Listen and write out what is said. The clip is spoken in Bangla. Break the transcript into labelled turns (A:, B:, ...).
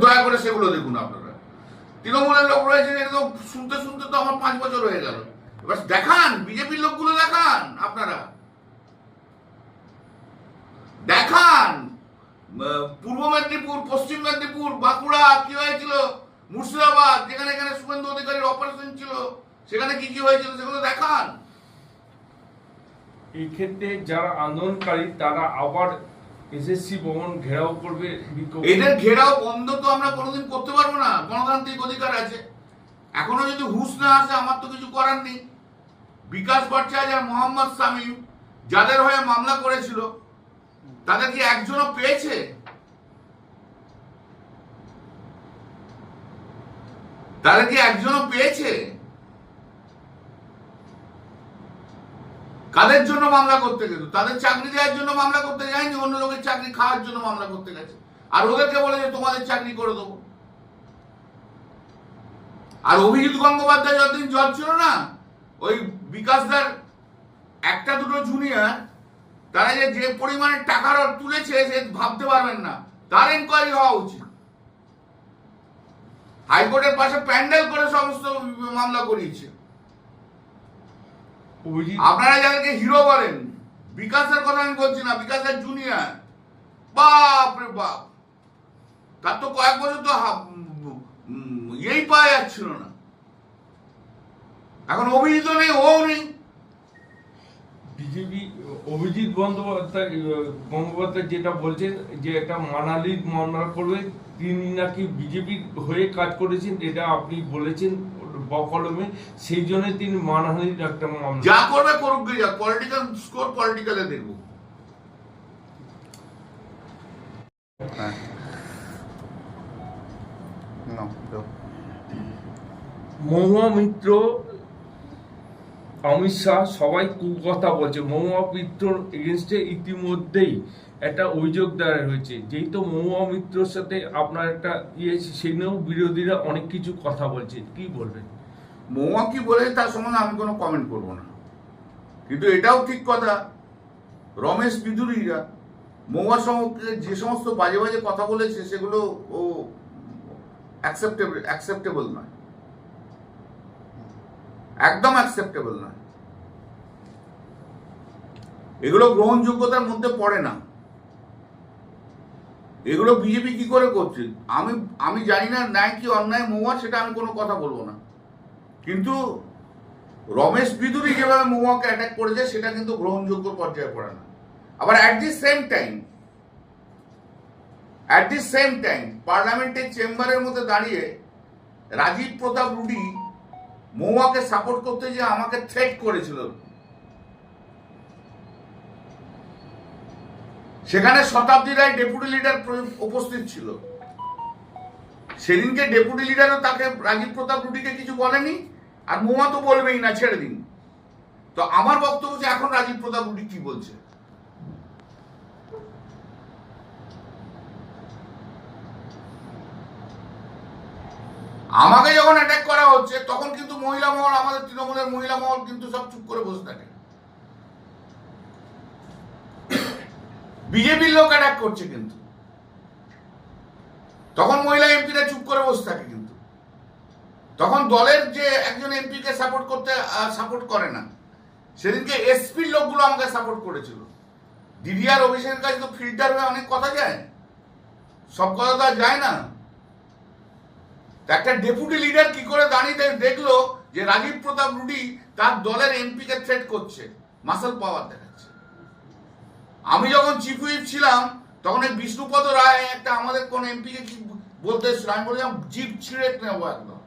A: দয়া করে সেগুলো দেখুন আপনারা। তৃণমূলের লোক রয়েছে একদম, শুনতে শুনতে তো আমার পাঁচ বছর হয়ে গেল। এবার দেখান, বিজেপির লোকগুলো দেখান আপনারা। দেখান পূর্ব মেদিনীপুর, পশ্চিম মেদিনীপুর, বাঁকুড়া, কি হয়েছিল? মুর্শিদাবাদ, যেখানে এখানে শুভেন্দু অধিকারীর অপারেশন ছিল, সেখানে কি কি হয়েছিল সেগুলো দেখান।
B: এই ক্ষেত্রে যারা আন্দোলনকারী, তারা আবার এসএসসি ভবন ঘেরাও করবে
A: এদের ঘেরাও বন্ধ তো আমরা কোনোদিন করতে পারব না, গণতান্ত্রিক অধিকার আছে। এখনও যদি হুঁশ না আসে, আমার তো কিছু করার নেই। বিকাশ ভট্টাচার্য আর মোহাম্মদ শামীম যাদের হয়ে মামলা করেছিল, তাদের কি একজনও পেয়েছে? তাদের কি একজনও পেয়েছে? কাদের জন্য মামলা করতে গেল? তাদের চাকরি দেওয়ার জন্য মামলা করতে যায়নি, অন্য লোকের চাকরি খাওয়ার জন্য মামলা করতে গেছে। আর ওদেরকে বলে যে তোমাদের চাকরি করে দেবো। আর অভিজিৎ গঙ্গোপাধ্যায় যতদিন জজ ছিল না, ওই বিকাশদার একটা দুটো জুনিয়র তারা যে যে পরিমাণে টাকার তুলেছে, সে ভাবতে পারবেন না। তার এনকোয়ারি হওয়া উচিত। হাইকোর্টের পাশে প্যান্ডেল করে সমস্ত মামলা করিয়েছে। আপনারা যাদেরকে হিরো বলেন বিকাশের কথা আমি বলছি না বিকাশের জুনিয়র বাপ রে বাপ। তার তো কয়েক বছর তো ইয়েই পাওয়া যাচ্ছিল না। এখন অভিজিৎ নেই ও নেই।
B: বিজেপি অভিজিৎ বন্দ্যোপাধ্যায় গঙ্গোপাধ্যায় যেটা বলছেন যে একটা মানালির মামলা করবে তিনি নাকি বিজেপি হয়ে কাজ করেছেন এটা আপনি বলেছেন বকলমে সেই জন্য তিনি মানহানির একটা মামলা।
A: যা করবে করুক যা পলিটিক্যাল স্কোর পলিটিক্যালে দেখব।
C: হ্যাঁ.
B: মহুয়া মিত্র অমিত শাহ সবাই কুকথা বলছে। মহুয়া মিত্রর এগেনস্টে ইতিমধ্যেই একটা অভিযোগ দায়ের হয়েছে। যেহেতু মহুয়া মিত্রর সাথে আপনার একটা ইয়ে আছে, সেই নিয়েও বিরোধীরা অনেক কিছু কথা বলছে। কি বলবেন?
A: মৌয়া কি বলে তার সম্বন্ধে আমি কোনো কমেন্ট করব না। কিন্তু এটাও ঠিক কথা। রমেশ বিদুরীরা মৌয়ার সম্পর্কে যে সমস্ত বাজে বাজে কথা বলেছে, সেগুলো ও অ্যাকসেপ্টেবল অ্যাকসেপ্টেবল নয়। একদম অ্যাকসেপ্টেবল নয়। এগুলো গ্রহণযোগ্যতার মধ্যে পড়ে না। এগুলো বিজেপি কি করে করছে? আমি আমি জানি না ন্যায় কি অন্যায় মৌয়া, সেটা আমি কোনো কথা বলব না। কিন্তু রমেশ বিদুরি যেভাবে মহুয়াকে অ্যাটাক করেছে, সেটা কিন্তু গ্রহণযোগ্য পর্যায়ে পড়ে না। আবার at the same time at the same time পার্লামেন্টের চেম্বারের মধ্যে দাঁড়িয়ে রাজীব প্রতাপ রুডি মহুয়াকে সাপোর্ট করতে যে আমাকে থ্রেট করেছিল। সেখানে শতাব্দী রায় ডেপুটি লিডার উপস্থিত ছিল। সেদিনকে ডেপুটি লিডারও তাকে রাজীব প্রতাপ রুডিকে কিছু বলেনি। আর মোমা তো বলবেই না, ছেড়ে দিন। তো আমার বক্তব্য যে এখন রাজীব প্রতাপ রুডি কি বলছে? আমাকে যখন অ্যাটাক করা হচ্ছে, তখন কিন্তু মহিলা মহল, আমাদের তৃণমূলের মহিলা মহল কিন্তু সব চুপ করে বসে থাকে। বিজেপির লোক অ্যাটাক করছে কিন্তু। তখন মহিলা এমপিরা চুপ করে বসে থাকে কিন্তু। তখন দলের যে একজন এমপিকে সাপোর্ট করতে সাপোর্ট করে না, সেদিনকে এসপির লোকগুলো আমাকে সাপোর্ট করেছিল। দিদি আর অভিষেকের কাছে তো ফিল্টার হয়ে অনেক কথা যায়। সব কথা তো আর যায় না। একটা ডেপুটি লিডার কি করে দাঁড়িয়ে দেখল যে রাজীব প্রতাপ রুডি তার দলের এমপিকে থ্রেট করছে মাসেল পাওয়ার দেখাচ্ছে। আমি যখন চিফ হুইপ ছিলাম, তখন এই বিষ্ণুপদ রায় একটা আমাদের কোন এমপিকে কি বলতে আমি বললাম জিপ ছিঁড়ে নেব একদম।